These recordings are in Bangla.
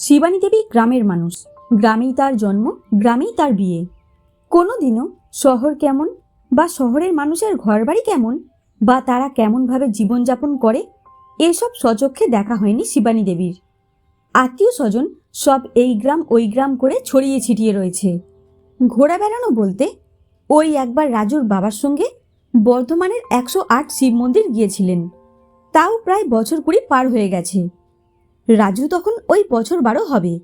শিবানী দেবী গ্রামের মানুষ। গ্রামেই তার জন্ম, গ্রামেই তার বিয়ে। কোনোদিনও শহর কেমন বা শহরের মানুষের ঘরবাড়ি কেমন বা তারা কেমনভাবে জীবনযাপন করে, এসব সচক্ষে দেখা হয়নি শিবানী দেবীর। আত্মীয় স্বজন সব এই গ্রাম ওই গ্রাম করে ছড়িয়ে ছিটিয়ে রয়েছে। ঘোরা বেড়ানো বলতে ওই একবার রাজুর বাবার সঙ্গে বর্ধমানের একশো আট শিব মন্দির গিয়েছিলেন। তাও প্রায় বছর কুড়ি পার হয়ে গেছে। রাজু তখন ওই বছর বারো হবে।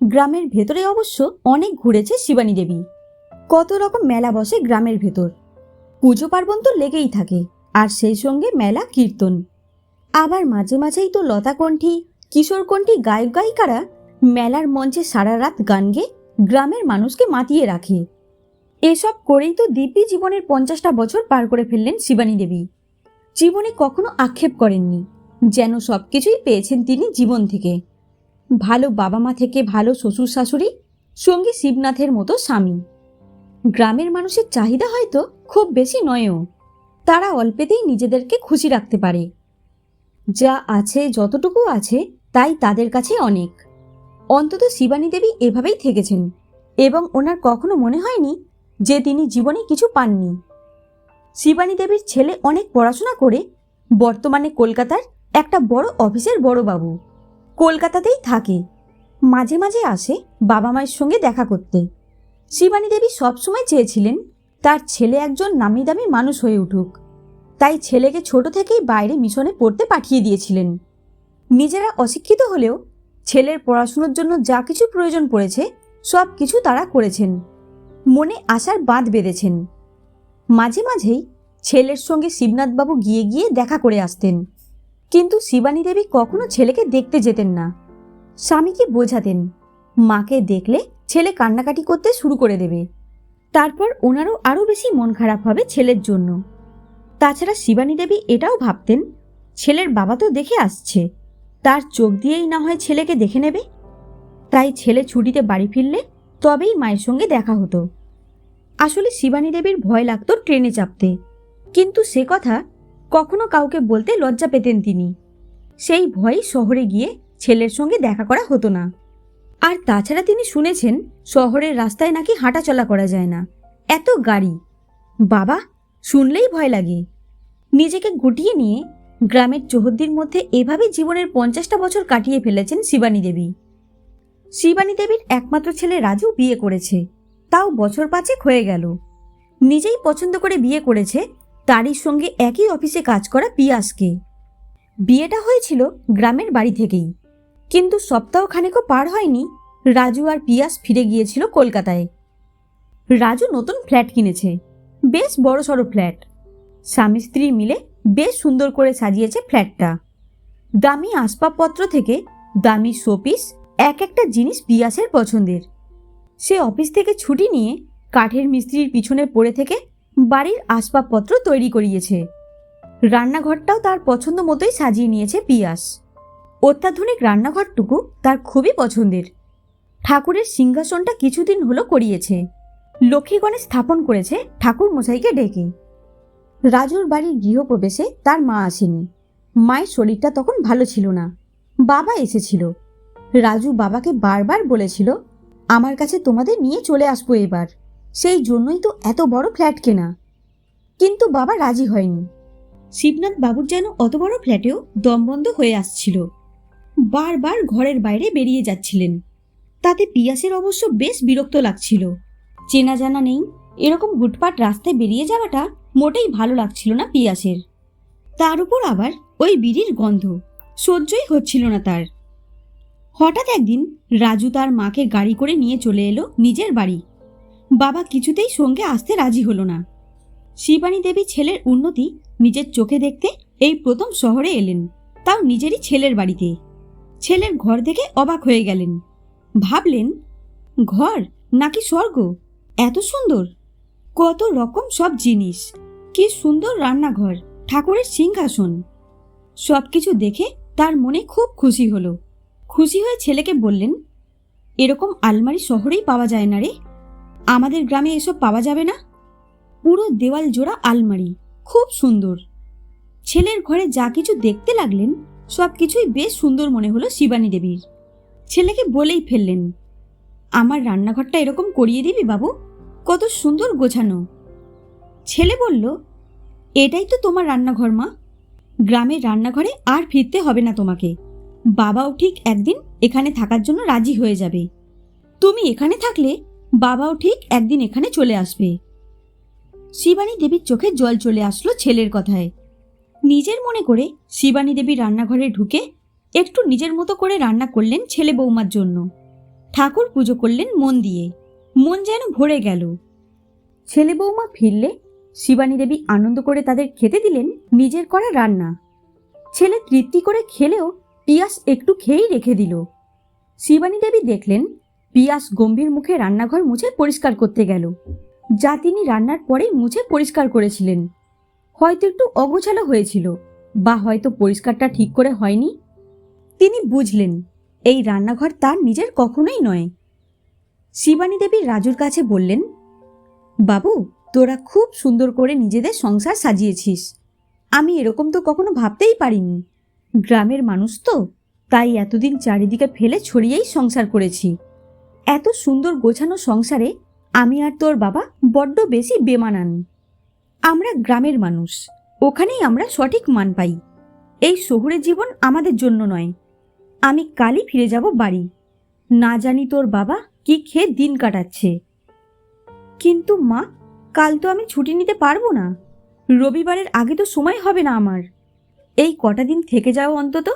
গ্রামের ভেতরে অবশ্য অনেক ঘুরেছে শিবানী দেবী। কত রকম মেলা বসে গ্রামের ভেতর। পুজো পার্বণ তো লেগেই থাকে, আর সেই সঙ্গে মেলা কীর্তন। আবার মাঝে মাঝেই তো লতাকণ্ঠী, কিশোরকণ্ঠী গায়ক গায়িকারা মেলার মঞ্চে সারা রাত গান গেয়ে গ্রামের মানুষকে মাতিয়ে রাখে। এসব করেই তো দিব্যি জীবনের পঞ্চাশটা বছর পার করে ফেললেন শিবানী দেবী। জীবনে কখনো আক্ষেপ করেননি। যেন সব কিছুই পেয়েছেন তিনি জীবন থেকে। ভালো বাবা মা থেকে ভালো শ্বশুর শাশুড়ি সঙ্গে শিবনাথের মতো স্বামী। গ্রামের মানুষের চাহিদা হয়তো খুব বেশি নয়ও। তারা অল্পেতেই নিজেদেরকে খুশি রাখতে পারে। যা আছে, যতটুকু আছে, তাই তাদের কাছে অনেক। অন্তত শিবানী দেবী এভাবেই থেকেছেন এবং ওনার কখনো মনে হয়নি যে তিনি জীবনে কিছু পাননি। শিবানী দেবীর ছেলে অনেক পড়াশোনা করে, বর্তমানে কলকাতার একটা বড় অফিসের বড়বাবু কলকাতাতেই থাকে। মাঝে মাঝে আসে বাবা মায়ের সঙ্গে দেখা করতে। শিবানী দেবী সবসময় চেয়েছিলেন তার ছেলে একজন নামি দামি মানুষ হয়ে উঠুক। তাই ছেলেকে ছোট থেকেই বাইরে মিশনে পড়তে পাঠিয়ে দিয়েছিলেন। নিজেরা অশিক্ষিত হলেও ছেলের পড়াশুনোর জন্য যা কিছু প্রয়োজন পড়েছে, সব কিছু তারা করেছেন। মনে আশার বাঁধ বেঁধেছেন। মাঝে মাঝেই ছেলের সঙ্গে শিবনাথবাবু গিয়ে গিয়ে দেখা করে আসতেন। কিন্তু শিবানী দেবী কখনো ছেলেকে দেখতে যেতেন না। স্বামীকে বোঝাতেন, মাকে দেখলে ছেলে কান্নাকাটি করতে শুরু করে দেবে। তারপর ওনারও আরও বেশি মন খারাপ হবে ছেলের জন্য। তাছাড়া শিবানী দেবী এটাও ভাবতেন, ছেলের বাবা তো দেখে আসছে, তার চোখ দিয়েই না হয় ছেলেকে দেখে নেবে। তাই ছেলে ছুটিতে বাড়ি ফিরলে তবেই মায়ের সঙ্গে দেখা হতো। আসলে শিবানী দেবীর ভয় লাগতো ট্রেনে চাপতে, কিন্তু সে কথা কখনো কাউকে বলতে লজ্জা পেতেন তিনি। সেই ভয়ে শহরে গিয়ে ছেলের সঙ্গে দেখা করা হতো না। আর তাছাড়া তিনি শুনেছেন, শহরের রাস্তায় নাকি হাঁটাচলা করা যায় না। এত গাড়ি। বাবা, শুনলেই ভয় লাগে। নিজেকে গুটিয়ে নিয়ে গ্রামের চৌহদ্দির মধ্যে এভাবে জীবনের পঞ্চাশটা বছর কাটিয়ে ফেলেছেন শিবানী দেবী। শিবানী দেবীর একমাত্র ছেলে রাজু বিয়ে করেছে। তাও বছর পাঁচেক হয়ে গেল। নিজেই পছন্দ করে বিয়ে করেছে তারই সঙ্গে একই অফিসে কাজ করা পিয়াসকে। বিয়েটা হয়েছিল গ্রামের বাড়ি থেকেই। কিন্তু সপ্তাহখানেকও পার হয়নি, রাজু আর পিয়াস ফিরে গিয়েছিল কলকাতায়। রাজু নতুন ফ্ল্যাট কিনেছে, বেশ বড় সড়ো ফ্ল্যাট। স্বামী স্ত্রী মিলে বেশ সুন্দর করে সাজিয়েছে ফ্ল্যাটটা। দামি আসবাবপত্র থেকে দামি শোপিস, এক একটা জিনিস পিয়াসের পছন্দের। সে অফিস থেকে ছুটি নিয়ে কাঠের মিস্ত্রির পিছনে পড়ে থেকে বাড়ির আসবাবপত্র তৈরি করিয়েছে। রান্নাঘরটাও তার পছন্দ মতোই সাজিয়ে নিয়েছে পিয়াস। অত্যাধুনিক রান্নাঘরটুকু তার খুবই পছন্দের। ঠাকুরের সিংহাসনটা কিছুদিন হলো করিয়েছে। লক্ষ্মীগণে স্থাপন করেছে ঠাকুর মশাইকে ডেকে। রাজুর বাড়ির গৃহপ্রবেশে তার মা আসেনি। মায়ের শরীরটা তখন ভালো ছিল না। বাবা এসেছিল। রাজু বাবাকে বারবার বলেছিল, আমার কাছে তোমাদের নিয়ে চলে আসব এবার। সেই জন্যই তো এত বড় ফ্ল্যাট কেনা। কিন্তু বাবা রাজি হয়নি। শিবনাথ বাবুর যেন অত বড় ফ্ল্যাটেও দমবন্ধ হয়ে আসছিল। বারবার ঘরের বাইরে বেরিয়ে যাচ্ছিলেন। তাতে পিয়াসের অবশ্য বেশ বিরক্ত লাগছিল। চেনা জানা নেই, এরকম গুটপাট রাস্তায় বেরিয়ে যাওয়াটা মোটেই ভালো লাগছিল না পিয়াসের। তার উপর আবার ওই বিড়ির গন্ধ, সহ্যই হচ্ছিল না তার। হঠাৎ একদিন রাজু তার মাকে গাড়ি করে নিয়ে চলে এলো নিজের বাড়ি। বাবা কিছুতেই সঙ্গে আসতে রাজি হলো না। শিবানী দেবী ছেলের উন্নতি নিজের চোখে দেখতে এই প্রথম শহরে এলেন, তাও নিজেরই ছেলের বাড়িতে। ছেলের ঘর দেখে অবাক হয়ে গেলেন। ভাবলেন, ঘর নাকি স্বর্গ? এত সুন্দর। কত রকম সব জিনিস। কি সুন্দর রান্নাঘর, ঠাকুরের সিংহাসন। সব কিছু দেখে তার মনে খুব খুশি হলো। খুশি হয়ে ছেলেকে বললেন, এরকম আলমারি শহরেই পাওয়া যায় না রে। আমাদের গ্রামে এসব পাওয়া যাবে না? পুরো দেওয়াল জোড়া আলমারি, খুব সুন্দর। ছেলের ঘরে যা কিছু দেখতে লাগলেন, সব কিছুই বেশ সুন্দর মনে হলো শিবানী দেবীর। ছেলেকে বলেই ফেললেন, আমার রান্নাঘরটা এরকম করিয়ে দিবি বাবু, কত সুন্দর গোছানো। ছেলে বলল, এটাই তো তোমার রান্নাঘর মা। গ্রামের রান্নাঘরে আর ফিরতে হবে না তোমাকে। বাবাও ঠিক একদিন এখানে থাকার জন্য রাজি হয়ে যাবে। তুমি এখানে থাকলে বাবাও ঠিক একদিন এখানে চলে আসবে। শিবানী দেবীর চোখে জল চলে আসলো ছেলের কথায়। নিজের মনে করে শিবানী দেবী রান্নাঘরে ঢুকে একটু নিজের মতো করে রান্না করলেন ছেলে বৌমার জন্য। ঠাকুর পুজো করলেন মন দিয়ে। মন যেন ভরে গেল। ছেলে বৌমা ফিরলে শিবানী দেবী আনন্দ করে তাদের খেতে দিলেন নিজের করা রান্না। ছেলে তৃপ্তি করে খেলেও পিয়াস একটু খেয়েই রেখে দিল। শিবানী দেবী দেখলেন পিয়াস গম্ভীর মুখে রান্নাঘর মুছে পরিষ্কার করতে গেল। যা তিনি রান্নার পরেই মুছে পরিষ্কার করেছিলেন। হয়তো একটু অগোছালো হয়েছিল, বা হয়তো পরিষ্কারটা ঠিক করে হয়নি। তিনি বুঝলেন, এই রান্নাঘর তার নিজের কখনোই নয়। শিবানী দেবী রাজুর কাছে বললেন, বাবু, তোরা খুব সুন্দর করে নিজেদের সংসার সাজিয়েছিস। আমি এরকম তো কখনো ভাবতেই পারিনি। গ্রামের মানুষ তো, তাই এতদিন চারিদিকে ফেলে ছড়িয়েই সংসার করেছি। এত সুন্দর গোছানো সংসারে আমি আর তোর বাবা বড্ড বেশি বেমানান। আমরা গ্রামের মানুষ, ওখানেই আমরা সঠিক মান পাই। এই শহুরে জীবন আমাদের জন্য নয়। আমি কালই ফিরে যাব বাড়ি। না জানি তোর বাবা কি খেয়ে দিন কাটাচ্ছে। কিন্তু মা, কাল তো আমি ছুটি নিতে পারব না। রবিবারের আগে তো সময় হবে না আমার। এই কটা দিন থেকে যাও অন্তত।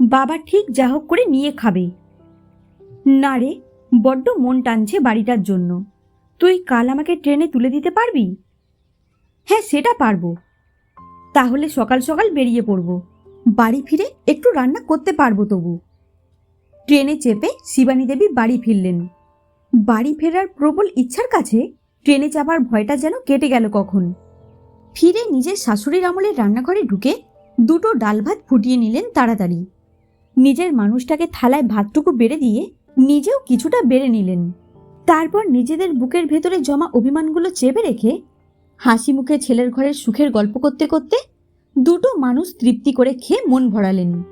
বাবা ঠিক যা হোক করে নিয়ে খাবে। না রে বড্ড মন টানছে বাড়িটার জন্য। তুই কাল আমাকে ট্রেনে তুলে দিতে পারবি? হ্যাঁ সেটা পারব। তাহলে সকাল সকাল বেরিয়ে পড়ব। বাড়ি ফিরে একটু রান্না করতে পারব তবু। ট্রেনে চেপে শিবানী দেবী বাড়ি ফিরলেন। বাড়ি ফেরার প্রবল ইচ্ছার কাছে ট্রেনে চাপার ভয়টা যেন কেটে গেল কখন। ফিরে নিজের শাশুড়ির আমলের রান্নাঘরে ঢুকে দুটো ডাল ভাত ফুটিয়ে নিলেন তাড়াতাড়ি। নিজের মানুষটাকে থালায় ভাতটুকু বেড়ে দিয়ে নিজেও কিছুটা বেড়ে নিলেন। তারপর নিজেদের বুকের ভেতরে জমা অভিমানগুলো চেপে রেখে হাসি মুখে ছেলের ঘরের সুখের গল্প করতে করতে দুটো মানুষ তৃপ্তি করে খেয়ে মন ভরালেন।